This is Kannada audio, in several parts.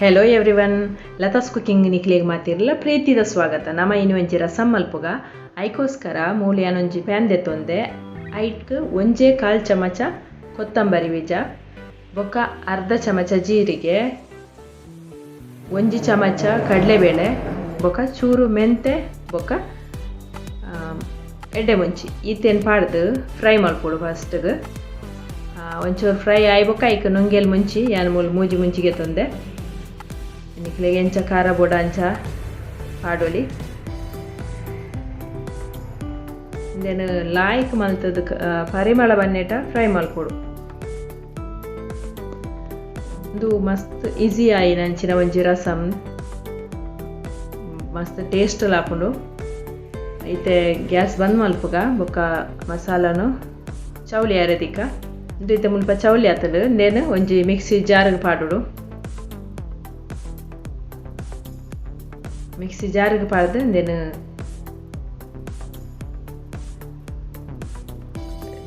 Hello everyone Latha's cooking ನಿಕ್ಲಿಗೆ ಮಾತಿರಲ್ಲ ಪ್ರೀತಿದ ಸ್ವಾಗತ ನಮ್ಮ ಇನ್ನು ಒಂಜಿ ರಸಂ ಮಲ್ಪುಗ ಐಕೋಸ್ಕರ ಮೂಲೆ ಯಾನೊಂಜಿ ಪ್ಯಾನ್ ದೆತ್ತೊಂದೆ ಐಟ್ ಒಂಜೇ ಕಾಲು ಚಮಚ ಕೊತ್ತಂಬರಿ ಬೀಜ ಬೊಕ್ಕ ಅರ್ಧ ಚಮಚ ಜೀರಿಗೆ ಒಂಜಿ ಚಮಚ ಕಡಲೆಬೇಳೆ ಬೊಕ್ಕ ಚೂರು ಮೆಂತೆ ಬೊಕ್ಕ ಎಡ್ಡೆ ಮುಂಚಿ ಈತೇನು ಪಾಡ್ದು ಫ್ರೈ ಮಾಡ್ಕೊಡು ಫಸ್ಟ್ಗೆ ಒಂಚೂರು ಫ್ರೈ ಆಯ್ಬೇಕು ಐಕ್ ನುಂಗೆಲ್ ಮುಂಚಿ ಯಾನ್ ಮೂಲ ಮೂಜಿ ಮುಂಚಿಗೆ ತಂದೆ ನಿಕ್ಲೆಗೆ ಎಂಚ ಖಾರ ಬೋಡ ಅಂಚ ಪಾಡೋಲಿ ದೆನ್ ಲಾಯ್ಕ್ ಮಲ್ತದ ಪರಿಮಳ ಬನ್ನೆಟ ಫ್ರೈ ಮಲ್ಕೊಡು ಇದು ಮಸ್ತ್ ಈಸಿ ಆಯಿ ನಂಚಿನ ಒಂಜಿ ರಸಂ. ಮಸ್ತ್ ಟೇಸ್ಟ್ ಲಾಪುಂಡು. ಐತೆ ಗ್ಯಾಸ್ ಬಂದ್ ಮಲ್ಪುಗ, ಬೊಕ್ಕ ಮಸಾಲನು, ಚೌಲಿ ಅರೆದಿಕ್ಕ ಇದು ಐತೆ ಮುಲ್ಪ ಚೌಲಿ ಆತಡು. ನೇನು ಒಂಜಿ ಮಿಕ್ಸಿ ಜಾರ್ಗ್ ಪಾಡುಡು. ಮಿಕ್ಸಿ ಜಾರಿಗೆ ಪಾಡ್ದು ದೆನ್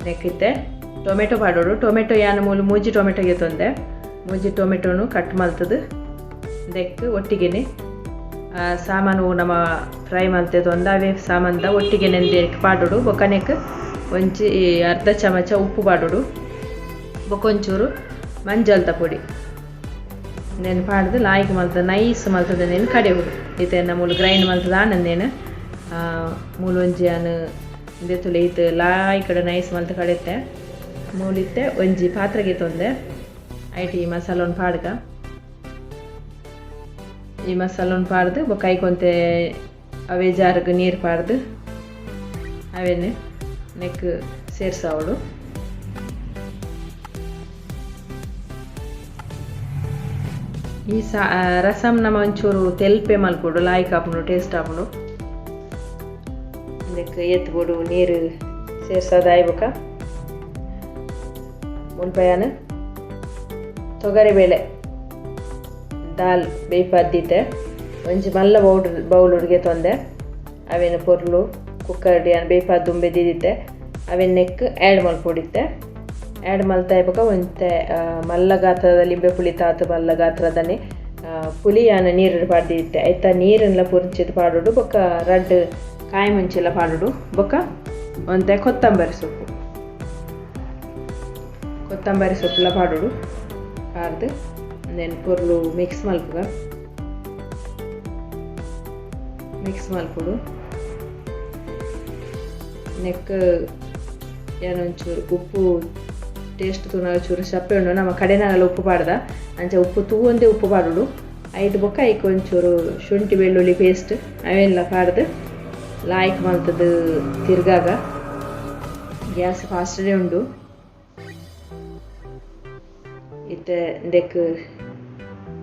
ನೆಕ್ಕಿತ್ತೆ ಟೊಮೆಟೊ ಪಾಡೋಡು ಟೊಮೆಟೊ ಯಾನ ಮೂಲ ಮೂಜಿ ಟೊಮೆಟೊಗೆ ತಂದೆ ಮೂಜಿ ಟೊಮೆಟೊನು ಕಟ್ ಮಲ್ತದು ದೆಕ್ ಒಟ್ಟಿಗೆನೆ ಸಾಮಾನು ನಮ್ಮ ಫ್ರೈ ಮಲ್ತದ್ದು ಒಂದಾವೆ ಸಾಮಾನ್ದ ಒಟ್ಟಿಗೆ ನೆಂದೆ ಪಾಡೋಡು ಬೊಕ್ಕನೆಕ್ ಒಂಚಿ ಅರ್ಧ ಚಮಚ ಉಪ್ಪು ಪಾಡೋಡು ಬೊಕೊಂಚೂರು ಮಂಜಲ್ದ ಪೊಡಿ ನೆನ್ ಪಾಡ್ದು ಲಾಯ್ಕ್ ಮಲ್ತದ, ನೈಸ್ ಮಲ್ತದ ನೆನ್ ಕಡೆಯುಡು ಈತೆನ ಮೂಲ ಗ್ರೈಂಡ್ ಮಲ್ತದ ಆನಂದೇನು ಮೂಲೊಂಜಿ ಒಂಜಿ ಇದೆ ದೆತ್ತುಲೆ ಈತ ಲಾಯ್ ಕಡೆ ನೈಸ್ ಮಲ್ತ ಕಡೆತ್ತೆ ಮೂಲಿತ್ತೆ ಒಂಜಿ ಪಾತ್ರೆಗೆ ತೊಂದೆ. ಐಟಿ ಈ ಮಸಾಲೊನ್ ಪಾಡ್ಗ ಈ ಮಸಾಲೊನ್ ಪಾಡ್ದು ಬೊಕ್ಕ ಕೊಂತೆ ಅವೇ ಜಾರ್ಗ್ ನೀರು ಪಾಡ್ದು. ಅವೇನೆ ನೆಕ್ ಸೇರ್ಸಾವಡು ಈ ಸಾ ನಮ್ಮ ಒಂಚೂರು ತೆಲ್ಪೆ ಮಲ್ಕೊಡು ಲಾಯ್ಕ್ ಹಾಕ್ಬಿಡು ಟೇಸ್ಟ್ ಹಾಕ್ಬಿಡು ಅದಕ್ಕೆ ಎತ್ಬಿಡು ನೀರು ಸೇರ್ಸೋದು ಆಯ್ಬೇಕ. ಮುಲ್ಪಯಾನ ತೊಗರಿಬೇಳೆ ದಾಲ್ ಬೇಯ್ಪದ್ದಿತ್ತೆ ಒಂಜಿ ಮಲ್ಲ ಬೌಡ್ ಬೌಲುಡ್ಗೆ ತೊಂದೆ. ಅವೇನು ಪೊರ್ಲು, ಕುಕ್ಕರ್ ಏನು ಬೇಯ್ಪದ್ದು ಬೆದ್ದಿದ್ದೆ ಅವೇನು ನೆಕ್ ಆ್ಯಡ್ ಮಲ್ಪೊಡಿತ್ತೆ. ಆ್ಯಡ್ ಮಲ್ತಾ ಇವಾಗ ಒಂತೆ ಮಲ್ಲ ಗಾತ್ರದ ಲಿಂಬೆ ಪುಳಿ ತಾತು ಮಲ್ಲ ಗಾತ್ರದನೆ ಪುಲಿ ಯಾನ ನೀರು ಪಾಡ್ದಿತ್ತೆ ಐತ ನೀರನ್ನೆಲ್ಲ ಪುರ್ಚಿದು ಪಾಡೋಡು, ಬೊಕ್ಕ ರಡ್ ಕಾಯಿ ಮುಂಚೆಲ್ಲ ಪಾಡೋಡು. ಬೊಕ್ಕ ಒಂತೆ ಕೊತ್ತಂಬರಿ ಸೊಪ್ಪು. ಕೊತ್ತಂಬರಿ ಸೊಪ್ಪೆಲ್ಲ ಪಾಡೋಡು. ಪಾಡ್ದು ದೆನ್ ಪೊರ್ಲು ಮಿಕ್ಸ್ ಮಲ್ಪುಗ. ಮಿಕ್ಸ್ ಮಲ್ಪುಡು. ನೆಕ್ ಏನೊಂಚೂರು ಉಪ್ಪು ಟೇಸ್ಟ್ ತುನ ಚೂರು ಸಪ್ಪೆ ಉಂಡು. ನಮ್ಮ ಕಡೆನಾಗಲ್ಲ ಉಪ್ಪು ಪಾಡ್ದ. ಅಂಚೆ ಉಪ್ಪು ತೂ ಒಂದೇ ಉಪ್ಪು ಪಾಡುಡು ಐದು ಬೊಕ್ಕ ಐಕ್ ಒಂಚೂರು ಶುಂಠಿ ಬೆಳ್ಳುಳ್ಳಿ ಪೇಸ್ಟ್ ಅವೆಲ್ಲ ಪಾಡ್ದು ಲಾಯ್ಕ್ ಮಾಡ್ತದ್ದು ತಿರ್ಗಾಗ. ಗ್ಯಾಸ್ ಫಾಸ್ಟೇ ಉಂಡು. ಇತ್ತೆ ದೆಕ್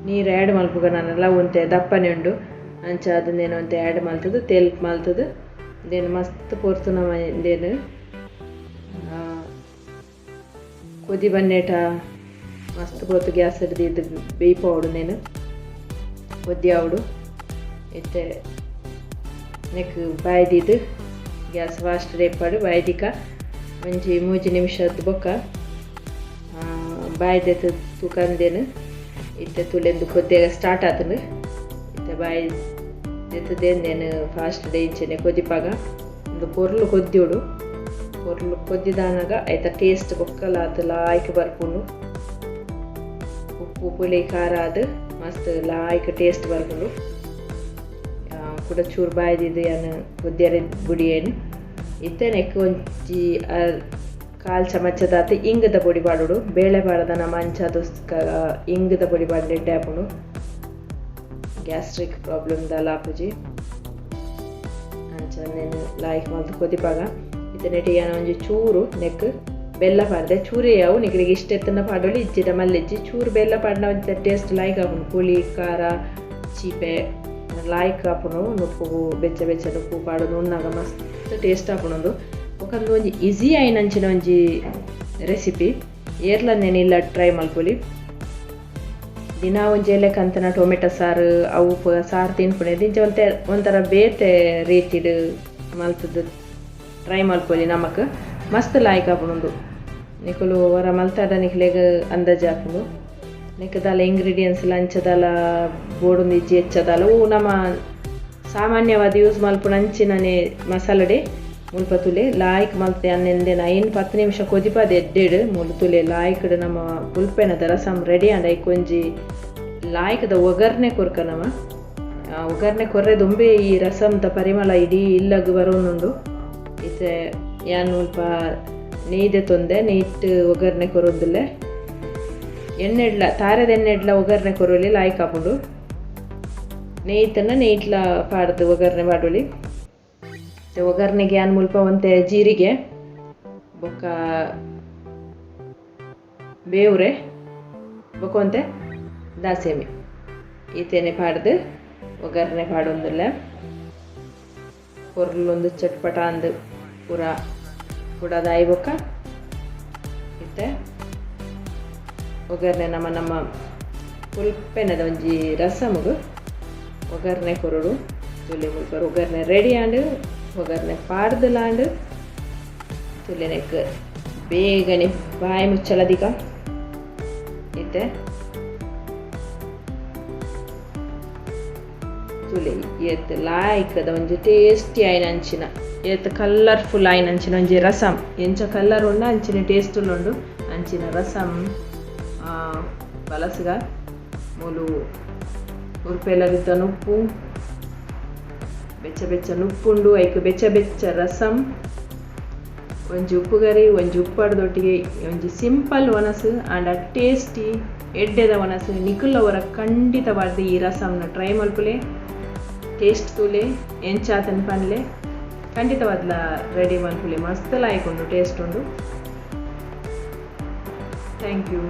ನೀರು ಆ್ಯಡ್ ಮಲ್ಪುಗ ನಾನೆಲ್ಲ. ಒಂತೆ ದಪ್ಪನೆ ಉಂಡು. ಅಂಚ ಅದನ್ನೇನು ಒಂತೆ ಆ್ಯಡ್ ಮಲ್ತದು ತೆಲ್ಪ್ ಮಲ್ತದು ದೇನು ಮಸ್ತ್ ಪೊರ್ತು ನಮ್ಮ ದೇನು ಕೊದಿ ಬನ್ನೇಟ ಮಸ್ತ್ ಪೊರ್ತು ಗ್ಯಾಸ್ ಹಿಡ್ದು ಇದು ಬೇಯ್ಪೋಡು ನೇನು. ಒದ್ದಿ ಆವಡು ಇತ್ತೆ ನೆಕ್ ಬಾಯ್ದಿದ್ದು ಗ್ಯಾಸ್ ಫಾಸ್ಟ್ ರೇಪಾಡು ಬಾಯ್ದಿಕ ಒಂಜಿ ಮೂಜಿ ನಿಮಿಷದ ಬೊಕ್ಕ. ಬಾಯ್ದೆತ್ತು ತೂಕಂದೇನು. ಇತ್ತೆ ತುಳೆಂದು ಕೊದ್ದಿಯಾಗ ಸ್ಟಾರ್ಟ್ ಆತನು. ಇತ್ತೆ ಬಾಯಿ ಎತ್ತದೇಂದೇನು ಫಾಸ್ಟ್ ಡೇ ಇಂಚೆನೆ ಕೊದಿಪಾಗ ಒಂದು ಪೊರ್ಲು ಕೊದ್ದಿಯೋಡು ಪೊರ್ಲು ಕೊದ್ದಿದಾನಾಗ ಐತ ಟೇಸ್ಟ್ ಬೊಕ್ಕಲ ಅದು ಲಾಯ್ಕ್ ಬರ್ಪುಂಡು ಉಪ್ಪು, ಪುಳಿ, ಖಾರ ಅದು ಮಸ್ತ್ ಲಾಯ್ಕ್ ಟೇಸ್ಟ್ ಬರ್ಪುಂಡು ಕೂಡ ಚೂರು ಬಾಯ್ದಿದ್ದು ಏನು ಕೊದ್ದಿಯರ ಬುಡಿ ಏನು. ಇತ್ತೇನೆ ಒಂಜಿ ಕಾಲು ಚಮಚದಾತ ಇಂಗದ ಪುಡಿ ಪಾಡೋಡು ಬೇಳೆ ಪಾಡದ ನಮ್ಮ ಅಂಚದೋಸ್ಕ ಇಂಗದ ಪುಡಿ ಪಾಡ್ರೆ ಹಾಕೊಂಡು ಗ್ಯಾಸ್ಟ್ರಿಕ್ ಪ್ರಾಬ್ಲಮ್ದ ಲಾಪುಜಿ ಅಂಚ ಲಾಯ್ಕ್ ಮಲ್ತು ಕೊದಿಪಾಗ. ಯಾನ ಒಂಜಿ ಚೂರು ನೆಕ್ ಬೆಲ್ಲ ಪಾಡ್ದೆ. ಚೂರು ಯಾವು ನಿಗಲಿಗೆ ಇಷ್ಟ ಎತ್ತನ ಪಾಡೋಳಿ ಇಜ್ಜಿದ ಮಲ್ಲಿಜ್ಜಿ ಚೂರು ಬೆಲ್ಲ ಪಾಡ್ನ ಒಂಚ ಟೇಸ್ಟ್ ಲಾಯ್ಕ್ ಆಪುಂಡು ಪುಳಿ, ಖಾರ, ಚೀಪೆ ಲಾಯ್ಕ್ ಆಪುಂಡು ನುಪ್ಪು ಬೆಚ್ಚ ಬೆಚ್ಚ ನುಪ್ಪು ಪಾಡೋದು ಉಣ್ಣಾಗ ಮಸ್ತ್ ಟೇಸ್ಟ್ ಆಪುನೊಂದು ಒಕ್ಕಂದು ಒಂಜಿ ಈಸಿ ಆಯ್ನಂಚಿನ ಒಂಜಿ ರೆಸಿಪಿ ಏರ್ಲನ್ನೇನಿಲ್ಲ ಟ್ರೈ ಮಲ್ಪೊಲಿ. ದಿನ ಒಂಜಿ ಎಲೆ ಕಂತನ, ಟೊಮೆಟೊ ಸಾರು, ಅವು ಸಾರು ತಿನ್ಪುಣೆ. ದಿಂಚ ಒಂತೆ, ಒಂಥರ ಬೇತೆ ರೀತಿಡ್ ಮಲ್ತದ್ದು ಟ್ರೈ ಮಲ್ಪೊಲಿ ನಮಕ್. ಮಸ್ತ್ ಲಾಯ್ಕ್ ಆಪುಂಡು ನಿಕುಲು ವರ ಮಲ್ತಾಡ ನಿಕ್ಲೆಗ್ ಅಂದಾಜ ಆಪುಂಡು ನೆಕ್ಕದಾಲ ಇಂಗ್ರೀಡಿಯೆಂಟ್ಸ್ ಲಂಚದಾಲ ಬೋಡೊಂದು ಇಜ್ಜಿ ಹೆಚ್ಚದಲ್ಲ ಅವು ನಮ್ಮ ಸಾಮಾನ್ಯವಾದ ಯೂಸ್ ಮಲ್ಪುನ ಅಂಚಿನನೆ ಮಸಾಲಡೆ ಮುಲ್ಪ ತುಲೆ ಲಾಯ್ಕ್ ಮಲ್ತೆ ಅನ್ನೆಂದೆನ ಐನ್ ಪತ್ತು ನಿಮಿಷ ಕೊದಿಪಾದ ಎಡ್ಡೆಡು. ಮುಲು ತುಲೆ ಲಾಯ್ಕಡ್ ನಮ್ಮ ಪುಲ್ಪೆನದ ರಸಂ ರೆಡಿ ಆಂಡ ಐಕೊಂಜಿ. ಲಾಯ್ಕದ ಒಗರ್ನೆ ಕೊರ್ಕ ನಮ್ಮ. ಒಗರ್ನೆ ಕೊರ್ರೆ ದುಂಬೆ ಈ ರಸಂದ ಪರಿಮಳ ಇಡೀ ಇಲ್ಲಗ್ ಬರೋನುಂಡು ಈತೆ ಯಾನ್ ಮುಲ್ಪ ನೇಯ್ದೆ ತೊಂದೆ, ನೀಟ್ ಒಗರ್ನೆ ಕೊರೊಂದುಲ್ಲೆ ಎಣ್ಣೆಡ್ಲ, ತಾರದ ಎಣ್ಣೆಡ್ಲ ಒಗರ್ನೆ ಕೊರೊಲಿ ಲಾಯ್ಕ್ ಆಪುಂಡು ನೇಯ್ತನ ನೇಯ್ಟ್ಲ ಪಾಡ್ದು ಒಗರ್ನೆ ಪಾಡೊಲಿ ಮತ್ತು ಒಗ್ಗರಣೆಗೆ ಮುಲ್ಪ ಒಂತೆ ಜೀರಿಗೆ, ಬೊಕ್ಕ ಬೇವ್ರೆ, ಬೊಕ್ಕ ಒಂತೆ ದಾಸೆಮಿ. ಈತೇನೆ ಪಾಡ್ದು ಒಗರ್ನೆ ಪಾಡೊಂದುಲ್ಲೆ. ಕೊರ್ಲೊಂದು ಚಟ್ಪಟ ಅಂದು ಪೂರ ಕುಡದಾಯಿ ಬೊಕ್ಕ? ಇತ್ತೆ. ಒಗರ್ನೆ ನಮ್ಮ ನಮ್ಮ ಪುಲ್ಪೆನದ ಒಂಜಿ ರಸಮುಗು ಒಗರ್ನೆ ಕೊರಡು, ತುಲೆ ಮುಲ್ಪರು ಒಗರ್ನೆ ರೆಡಿ ಆಂಡ್ ಒಗರ್ನೆ ಪಾಡ್ದಲಾಂಡ್ ತುಲೆನೆಕ್ ಬೇಗನೆ ಬಾಯಿ ಮುಚ್ಚಲದಿಗ ಇತ್ತೆ. ತುಲೆ ಎತ್ ಲಾಯ್ಕದ ಒಂಜಿ ಟೇಸ್ಟಿ ಆಯ್ನ ಅಂಚಿನ ಎತ್ ಕಲರ್ಫುಲ್ ಆಯ್ನ ಅಂಚಿನ ಒಂಜಿ ರಸಂ ಎಂಚ ಕಲರ್ ಉಂಡ ಅಂಚಿನ ಟೇಸ್ಟ್ ಉಂಡು ಅಂಚಿನ ರಸಂ ಬಲಸ್ಗ ಮೂಲು ಉರ್ಪೆಲದಿದ್ದ ನುಪ್ಪು ಬೆಚ್ಚ ಬೆಚ್ಚ ನುಪ್ಪುಂಡು ಐಕ್ ಬೆಚ್ಚ ಬೆಚ್ಚ ರಸಂ ಒಂಜಿ ಉಪ್ಪುಗರಿ ಒಂಜಿ ಉಪ್ಪಡದೊಟ್ಟಿಗೆ ಒಂಜಿ ಸಿಂಪಲ್ ವನಸು ಆಂಡ್ ಅ ಟೇಸ್ಟಿ ಎಡ್ಡೆದ ವನಸು ನಿಕುಲವರ ಖಂಡಿತವಾದ ಈ ರಸಂನ ಟ್ರೈ ಮಲ್ಪುಲೆ ಟೇಸ್ಟ್ ತೂಲೆ ಎಂಚಾತನ ಪನ್ಲೆ ಖಂಡಿತವಾದ್ಲ ರೆಡಿ ಮಲ್ಪುಲೆ ಮಸ್ತ್ ಲಾಯ್ಕ್ ಉಂಡು ಟೇಸ್ಟ್ ಉಂಡು ಥ್ಯಾಂಕ್ ಯು